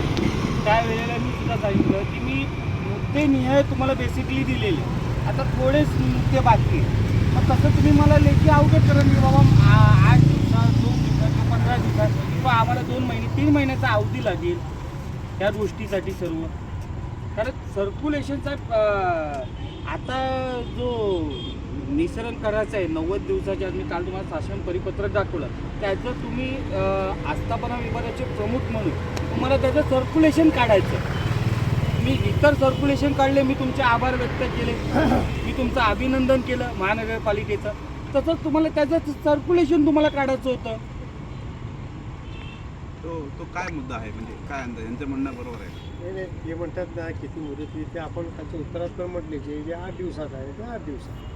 तुम्हाला त्यावेळेला मी सुद्धा सांगितलं की मी मुद्दे निहाय तुम्हाला बेसिकली दिलेले. आता थोडेच मुद्दे बाकी मग तसं तुम्ही मला लेखी अवगत करा की बाबा आ- आठ दिवसात दोन दिवसात किंवा पंधरा दिवसात किंवा आम्हाला दोन महिने तीन महिन्याचा अवधी लागेल त्या गोष्टीसाठी सर्व. कारण सर्क्युलेशनचा आता जो निसरण करायचं आहे. नव्वद दिवसाच्या आत मी काल तुम्हाला शासन परिपत्रक दाखवलं. त्याचं तुम्ही आस्थापना विभागाचे प्रमुख म्हणून तुम्हाला त्याचं सर्क्युलेशन काढायचं मी इतर सर्क्युलेशन काढले मी तुमचे आभार व्यक्त केले. मी तुमचं अभिनंदन केलं महानगरपालिकेचं. तसंच तुम्हाला त्याचं सर्क्युलेशन तुम्हाला काढायचं होतं. तो तो काय मुद्दा आहे? म्हणजे काय अंदाज यांचं म्हणणं बरोबर आहे नाही नाही. ते म्हणतात ना किती मुदती ते आपण त्याच्या उत्तरात पण म्हटले जे जे आठ दिवसात आहे ते आठ दिवसात.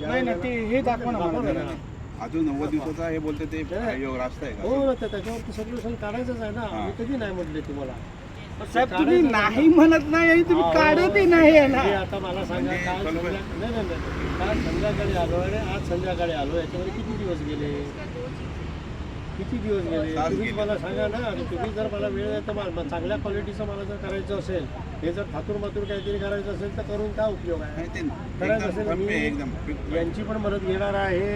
नाही, नाही, ते हे दाखवा ना मला जरा. ना. अजून नव्वद दिवसाचा हे बोलते ते नाही. योग रास्त आहे हो का ना तर त्याच्यावरती सोल्युशन काढायचंच आहे ना. मी कधी नाही म्हटले तुम्हाला साहेब तुम्ही आहे नाही ना. म्हणत नाही आणि तुम्ही काढतही नाही आहे ना हे आता मला सांगा म्हणजे काल बरोबर. संध्या- नाही नाही नाही काल संध्याकाळी आलो आणि आज संध्याकाळी आलो याच्यामध्ये किती दिवस गेले किती दिवस गेले? तास तुम्ही गेले. मला सांगा ना. आणि तुम्ही जर मला वेळ आहे तर मला- चांगल्या क्वालिटीचं मला जर करायचं असेल हे जर थातूर मातूर काहीतरी करायचं असेल तर करून काय उपयोग आहे? करायचं एकदम असेल मी यांची पण मदत घेणार आहे.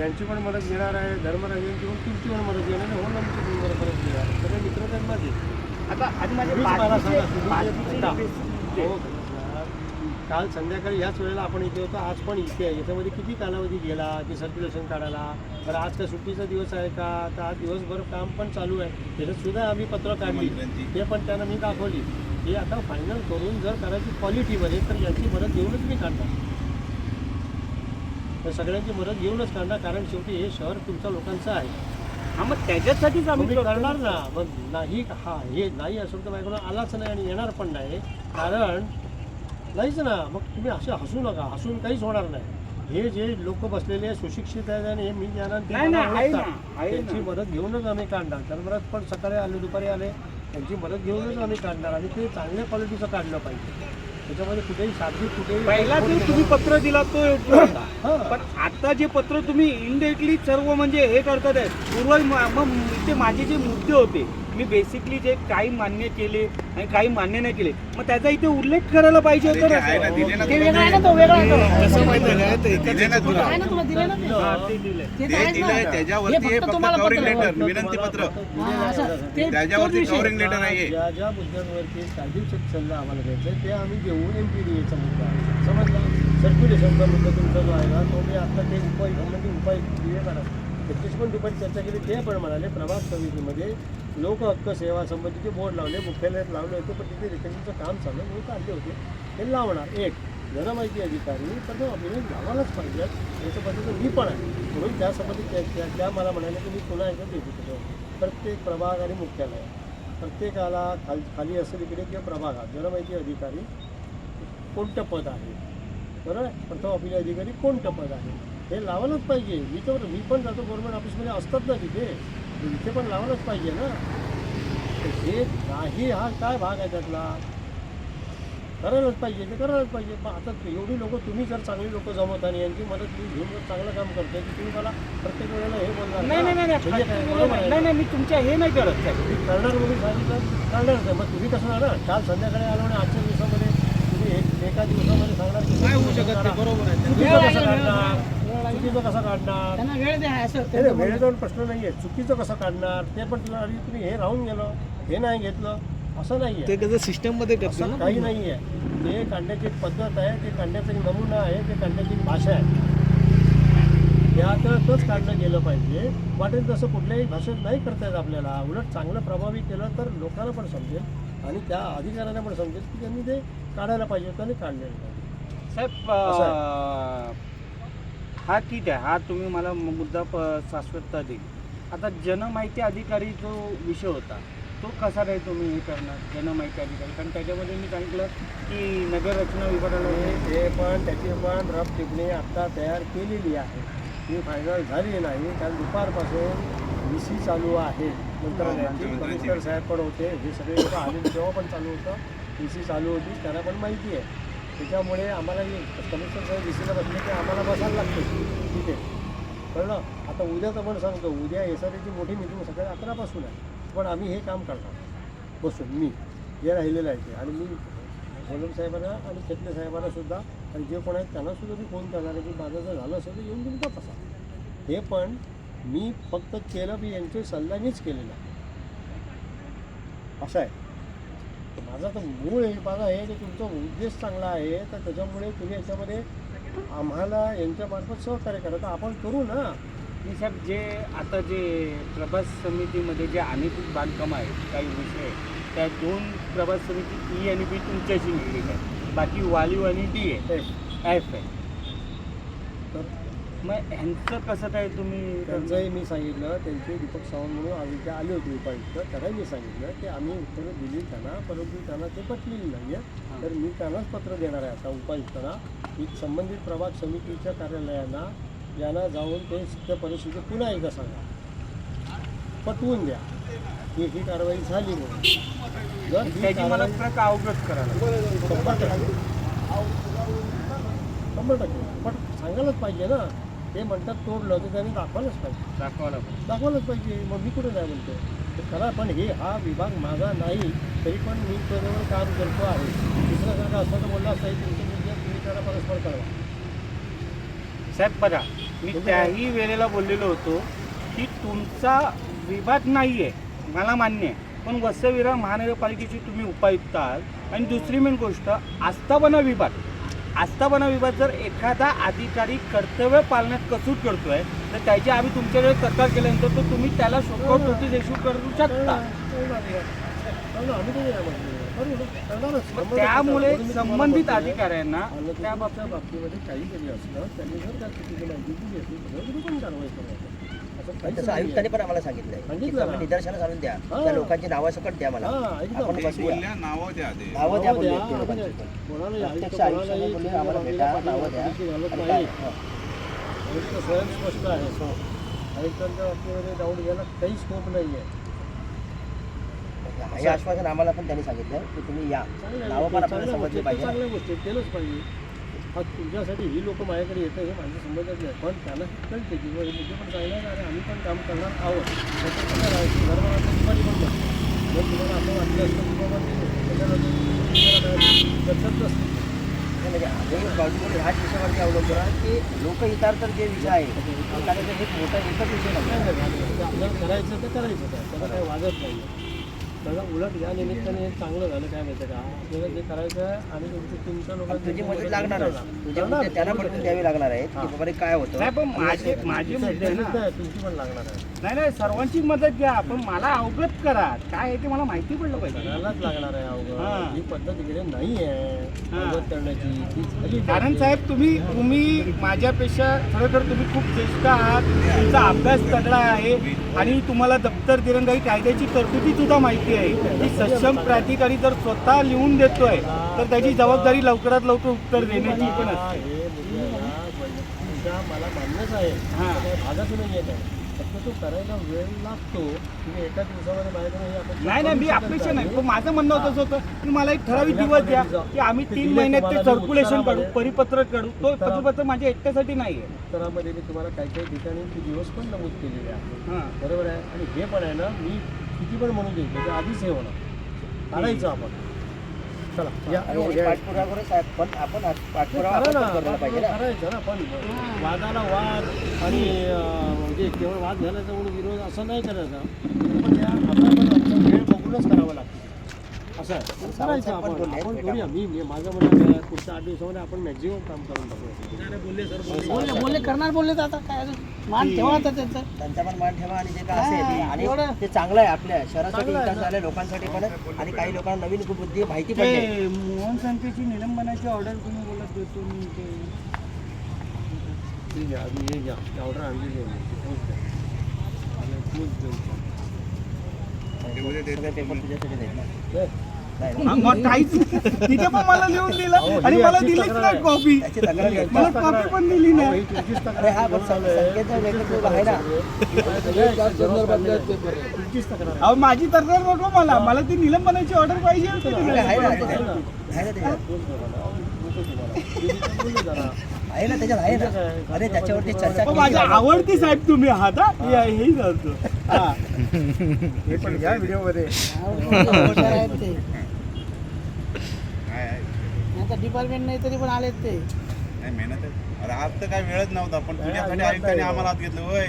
यांची पण मदत घेणार आहे. धर्मराजांची पण तुमची पण मदत घेणार आहे. हो ना आमची पण मदत घेणार आहे. सगळे मित्र आहेत माझे आता आणि माझे तुम्हीच मला सांगा, हो, काल संध्याकाळी याच वेळेला आपण इथे होतो आज पण इथे आहे. याच्यामध्ये किती कालावधी गेला की सर्क्युलेशन काढायला? बरं आज काय सुट्टीचा दिवस आहे का? तर आज दिवसभर काम पण चालू आहे. त्याच्यात सुद्धा आम्ही पत्र काढली. ते पण त्यांना मी दाखवली. हे आता फायनल करून जर करायची क्वालिटीमध्ये तर यांची मदत घेऊनच मी काढणार. तर सगळ्यांची मदत घेऊनच काढणार कारण शेवटी हे शहर तुमच्या लोकांचं आहे. हा मग त्याच्यासाठीच आम्ही. करणार ना? मग नाही हा हे नाही असेल तर माझ्याकडून आलाच नाही आणि येणार पण नाही. कारण नाहीच ना. मग तुम्ही असे हसू नका. हसून काहीच होणार नाही. हे जे लोक बसलेले सुशिक्षित आहेत आणि हे मी ज्ञानात त्यांची. मदत घेऊनच आम्ही काढणार. तर पण सकाळी आले दुपारी आले त्यांची मदत घेऊनच आम्ही काढणार आणि ते चांगल्या क्वालिटीचं काढलं पाहिजे. त्याच्यामध्ये कुठेही साधी कुठेही पहिला जे तुम्ही पत्र दिला तो. पण आता जे पत्र तुम्ही इनडेटली सर्व म्हणजे हे करतात आहे पूर्व म- मग ते माझे जे मुद्दे होते मी बेसिकली जे काही मान्य केले आणि काही मान्य नाही केले मग त्याचा इथे उल्लेख करायला पाहिजे होता ते ना आहे ना, दिले ना ते वेगळं आहे ना तो वेगळा आहे तो. कसं माहिती आहे का दिले ना तुला आहे ना तुला दिले ना ते हा, ते दिलंय. ते तर ते आहेच दिलंय ना. त्याच्यावरती हे हे फक्त फक्त तुम्हाला कव्हरिंग पत्र लेटर. विनंती पत्र हा, असं. ते- त्याच्यावरती तोच विषय. कव्हरिंग लेटर आहे ज्या ज्या मुद्द्यांवरती कायदेशीर सल्ला आम्हाला घ्यायचा आहे ते आम्ही घेऊ एम पी डी एचा मुद्दा समजला सर्क्युलेशनचा मुद्दा तुमचा जो आहे ना तो मी आता ते उपाय म्हणजे उपाय दिले करा त्याच्याशी पण दुपारी चर्चा केली ते पण म्हणाले प्रभाग समितीमध्ये लोक हक्क सेवा संबंधीचे बोर्ड लावले मुख्यालयात लावले होते पण तिथे रिटर्निंगचं काम चालू आहे, म्हणून काढले होते. ते लावणार. एक जनमाहिती अधिकारी तर तो अभिनय लावायलाच पाहिजे. याच्याबद्दल मी पण आहे. म्हणून त्यासंबंधी त्या- त्या- त्या मला म्हणाले की मी पुन्हा एकदा देतो प्रत्येक प्रभाग आणि मुख्यालय. प्रत्येकाला खाल खाली असेल इकडे किंवा प्रभागात जनमाहिती अधिकारी कोणतं पद आहे? बरोबर? आहे प्रथम अभिनय अधिकारी कोणतं पद आहे? हे लावायलाच पाहिजे. मी तर मी पण जातो गव्हर्नमेंट ऑफिसमध्ये असतात ना तिथे. इथे पण लावायलाच पाहिजे ना. हे नाही हा काय भाग आहे त्यातला? करायलाच पाहिजे ते करायलाच पाहिजे. मग आता एवढी लोक तुम्ही जर चांगली लोक जमवत आणि यांची मदत मी घेऊन जर चांगलं काम करतोय की तुम्ही मला प्रत्येक वेळेला हे बोलणार नाही नाही नाही म्हणजे नाही नाही मी तुमच्या हे नाही करत. तुम्ही करणार म्हणून सांगितलं करणारच आहे मग तुम्ही कसं ना काल संध्याकाळी आलो आणि आजच्या दिवसामध्ये तुम्ही एक दिवसामध्ये सांगणार की काय होऊ शकत बरोबर आहे. कसं. चुकीचं कसं काढणार? त्यांना वेळ द्या असं नाही, त्यांचं नाही, वेळेचा पण प्रश्न नाही आहे चुकीचं कसं काढणार? ते पण तुला तुम्ही हे राहून गेलं हे नाही घेतलं असं नाही आहे कसं सिस्टममध्ये करतो असं काही नाही आहे ते काढण्याची एक पद्धत आहे ते काढण्याचा एक नमुना आहे ते काढण्याची एक भाषा आहे. त्यातच काढलं गेलं पाहिजे. वाटेल तसं कुठल्याही भाषेत नाही करता येत आपल्याला. उलट चांगलं प्रभावी केलं तर लोकांना पण समजेल आणि त्या अधिकाऱ्यांना पण समजेल की त्यांनी ते काढायला पाहिजे होतं आणि काढलेलं पाहिजे. साहेब असं अं, हा ठीक आहे. हा तुम्ही मला मुद्दा प शाश्वतता दिली. आता जनमाहिती अधिकारी जो विषय होता तो कसा रे तुम्ही हे करणार? जनमाहिती अधिकारी. कारण त्याच्यामध्ये मी सांगितलं की नगर रचना विभागाला हे हे ते पण त्याची पण रफ टिप्पणी आत्ता तयार केलेली आहे. ती फायनल झाली नाही. कारण दुपारपासून व्ही सी चालू आहे. मंत्रालयाची कमिशनर साहेब पण होते. हे सगळे लोक आलेले तेव्हा पण चालू होतं. व्ही सी चालू होती त्यांना पण माहिती आहे. त्याच्यामुळे आम्हाला कमिशन साहेब व्ही सीला बसले की आम्हाला बसायला लागते तिथे. कळलं? आता उद्याचं पण सांगतो उद्या एस आर एची मोठी मिटिंग सकाळी अकरापासून आहे. पण आम्ही हे काम करणार. बसून मी हे राहिलेलं आहे ते. आणि मी गोलम साहेबांना आणि खेतले साहेबांना सुद्धा आणि जे कोण आहेत त्यांना सुद्धा मी फोन करणार आहे की माझं जर झालं असेल तर येऊन तुम्ही तपासा हे पण मी फक्त केलं मी यांच्या सल्ल्यानेच केलेलं आहे. असं आहे. माझा तर मूळ हे माझा आहे की तुमचा उद्देश चांगला आहे तर त्याच्यामुळे तुम्ही याच्यामध्ये आम्हाला यांच्यामार्फत सहकार्य करा. तर आपण करू ना? मी साहेब जे आता जे प्रभास समितीमध्ये जे अनधिकृत बांधकाम आहे काही विषय त्या दोन प्रभास समिती ई आणि बी तुमच्याशी निगडीत आहे बाकी वालीव आणि डी आहे हे, एफ आहे. तर मग ह्यांचं कसं काय तुम्ही त्यांचंही मी सांगितलं त्यांचे दीपक सावंत म्हणून आज इथे आले होते उपायुक्त. त्यालाही मी सांगितलं की आम्ही उत्तरं दिली त्यांना परंतु त्यांना ते पटलेली नाही आहे तर मी त्यांनाच पत्र देणार आहे आता उपायुक्तांना. की संबंधित प्रभाग समितीच्या कार्यालयांना यांना जाऊन ते त्या परिस्थिती पुन्हा एकदा सांगा. पटवून द्या. की ही कारवाई झाली म्हणून. जर ही त्याची मला कारवाई अवगत करायला. शंभर टक्के. शंभर टक्के. पण सांगायलाच पाहिजे ना. ते म्हणतात तोडलं तर त्यांनी दाखवायलाच पाहिजे. दाखवायला पाहिजे. दाखवायलाच पाहिजे. मग मी कुठे नाही म्हणतो ते करा पण हे हा विभाग माझा नाही तरी पण मी त्याच्यावर काम करतो आहे. दुसऱ्यासारखं असं तर बोललं असतं तुमच्या मुद्द्यात तुम्ही त्याला परस्पर कळवा साहेब बघा मी त्याही वेळेला बोललेलो होतो की तुमचा विभाग नाही आहे मला मान्य आहे. पण वसविरा महानगरपालिकेची तुम्ही उपायुक्त आहात. आणि दुसरी मेन गोष्ट आस्थापना विभाग. आस्थापना विभाग जर एखादा अधिकारी कर्तव्य पालनात कसूट करतोय तर त्याची आम्ही तुमच्याकडे तक्रार केल्यानंतर तर तुम्ही त्याला शोकआउट नोटीस इश्यू करू शकता. करणारच. मग शंभर त्यामुळे संबंधित. अधिकाऱ्यांना त्या बाबतीमध्ये काही जरी असलं त्यांनी जर त्या चुकीची माहिती दिली असली तर कारवाई करायची तसं आयुक्तांनी. पण आम्हाला सांगितलंय की तुम्ही. निदर्शनास आणून द्या हा. त्या लोकांची नावं सकट द्या मला हा. आपण बसूया नावं द्या नावं बोलले ते लोकांची पण. प्रत्यक्ष बोलले आम्हाला भेटा नावं द्या आणि. काय- हा. आयुक्त स्वयं स्पष्ट आहे आयुक्तांच्या बाबतीमध्ये डाऊट घ्यायला काही स्कोप नाही आहे हे आश्वासन आम्हाला पण त्यांनी सांगितलं की तुम्ही या नावं पण आपल्याला समजली पाहिजे ना. चांगल्या गोष्टी केलंच पाहिजे हा तुमच्यासाठी ही लोक माझ्याकडे येतं हे माझ्या संबंधात नाही पण त्यांना हे कळते की हे मुद्दे पण चांगले आणि आम्ही पण काम करणार आहोत घरभरात दुपारी पण बघतो. जर तुम्हाला असं वाटलं असतं की बाबा ते लक्षात नसतं म्हणजे बाजूला ह्याच विषयावरती अवलंबून आहे की लोकहितार्थ जे विषय आहे कारण हे मोठा एकच विषय आपल्याला करायचं तर करायचं काय त्याला काही वाजत नाही त्याला उलट या निमित्ताने चांगलं झालं काय माहिती का? आपल्याला जे करायचं आहे आणि तुमच्या तुमच्या लोकांची तुझी मदत लागणार त्यांना द्यावी लागणार आहेत की बाबा रे काय होतं? नाही पण माझे माझे मुद्दे ना. तुमची तुमची पण लागणार आहे. नाही नाही सर्वांची मदत घ्या पण मला अवगत करा. काय आहे ते मला माहिती पडलं पाहिजे. करायलाच लागणार आहे. अवघड ही. पद्धत इकडे नाही आहे. मदत करण्याची. ती झाली कारण. साहेब तुम्ही तुम्ही माझ्यापेक्षा खरोखर तुम्ही खूप ज्येष्ठ आहात. तुमचा अभ्यास तगडा आहे. आणि तुम्हाला दप्तर दिरंगाई कायद्याची तरतुदी सुद्धा माहिती आहे की सक्षम प्राधिकारी जर स्वतः लिहून देतोय तर त्याची जबाबदारी लवकरात लवकर उत्तर देण्याची पण असते. मला मान्यच आहे. नाही येत आहे. फक्त तो करायला वेळ लागतो. तुम्ही एका दिवसामध्ये माझ्याकडे आपण नाही नाही मी अपेक्षा नाही. माझं म्हणणं होतं असं होतं की मला एक ठराविक दिवस द्या की आम्ही तीन महिन्यात ते सर्क्युलेशन काढू परिपत्र काढू. तो परिपत्र माझ्या एकट्यासाठी नाही आहे उत्तरामध्ये मी तुम्हाला काही काही ठिकाणी ते दिवस पण नमूद केलेले आहेत हां. बरोबर आहे? आणि हे पण आहे ना मी किती पण म्हणू देईल त्याच्या आधीच हे होणार. काढायचं आपण. चला. या पाठपुरावा साहेब पण आपण पाठपुरावा ना. पण करायला पाहिजे ना. करायचं ना पण वादाला वाद आणि अं, म्हणजे केवळ वाद झाल्याचा म्हणून विरोध असं नाही करायचा. पण या आता पण आमचा वेळ बघूनच करावा लागतो. असं आहे. पण आपण बोलले, आपण. करूया मी मी माझं म्हणणं काय आहे, पुढच्या आठ दिवसामध्ये आपण मॅक्झिमम काम करून टाकूया. बोलले बोलले. करणार बोलले तर आता काय अजून? मान ठेवा आता त्यांचं. त्यांचा पण मान ठेवा आणि जे काय हा, असेल आणि ते चांगलं आहे आपल्या शहरासाठी चांगलं आहे विकास ना. झालाय लोकांसाठी पण. आणि काही लोकांना नवीन बुद्धी माहिती पडली ते मोहन संख्येची निलंबनाची ऑर्डर तुम्ही बोलत देतो मी ते ठीक आहे आधी हे घ्या. ऑर्डर आणलेली आहे ती पोच द्या आणि पोच देऊन मग काहीच तिथे पण मला लिहून दिलं ही आणि मला दिलीच नाही. कॉपी. मला कॉपी पण दिली अहो, नाही. अहो माझी तक्रार नको मला मला ती निलंबनाची ऑर्डर पाहिजे आहे, ना त्याच्यात. ना. आहे ना अरे त्याच्यावरती चर्चा हो, माझ्या. आवडती साहेब तुम्ही आहात हा? हे सांगतो हा. पण घ्या आता डिपार्टमेंट नाही तरी पण आलेत ते. नाही मेहनत आहे. अरे आज तर काय वेळच नव्हता पण तुझ्यासाठी आयुक्ताने आम्हाला हात घेतलं होय.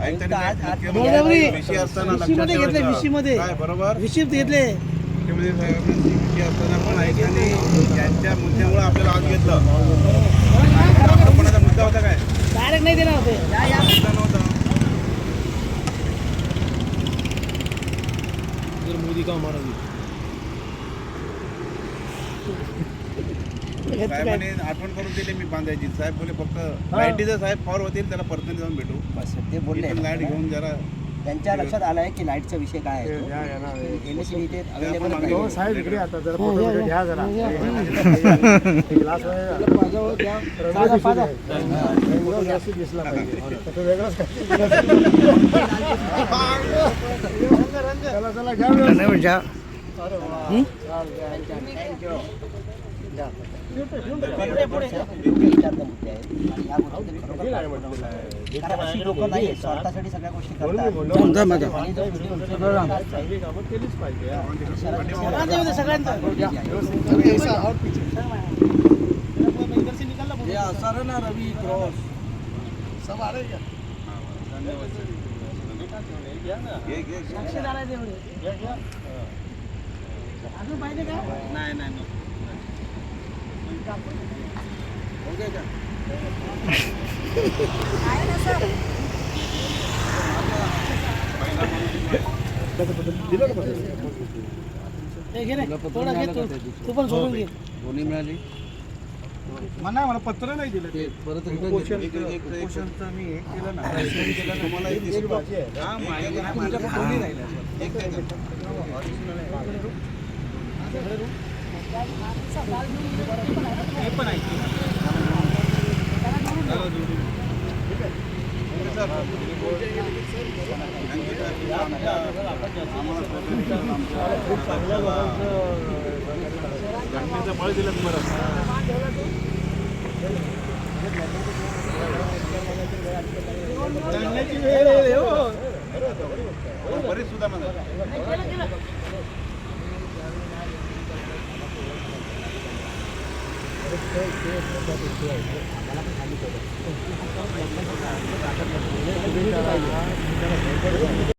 आयुक्ताने असताना विशी लक्षात मध्ये घेतले. विशी मध्ये. काय बरोबर? रिसिप्ट घेतले. असताना पण आयुक्तांनी यांच्या मुद्द्यामुळे आपल्याला हात घेतलं. मुद्दा होता काय? डायरेक्ट नाही देणार होते. मुद्दा नव्हता साहेबांनी आठवण करून दिली मी बांधायची साहेब बोले फक्त लाईटीचा साहेब फॉर होतील त्याला पर्सनली जाऊन भेटू बस ते बोलले लाइट घेऊन जरा त्यांच्या लक्षात आलंय की लाईटचा विषय काय आहे. एम एस इथे अवेलेबल हो साहेब इकडे आता जरा हो, फोटो. घ्या जरा. हे ग्लास घ्या. दिसला पाहिजे त्याचं वेगळंच चला चला घ्या व्यवस्थित. मुद्दे आहेत आहे? कारण अशी म्हणून मी करतात म्हणलो, आणि जो चांगली कामं केलीच पाहिजे सगळ्यांचं होते सगळ्यांचं घे, घे, घे. साक्षीदार आहेत एवढे अजून पाहिजे का? नाही नाही हे घे रे थोडं घे तू. पण सोडून घे. मला मला पत्र नाही दिलं ते उपोषण- एक- एक- एक- उपोषणचं मी हे केलं ना तुम्हाला हे दिसलं. भाजी आहे. हा, माहिती आहे. तुमच्याकडे कोणी राहिलं? एक द्या ना. हे पण लोकांचं घटनेचं बळ दिलं बरं चालण्याची वेळ आहे हो बरीच सुद्धा म्हणा मला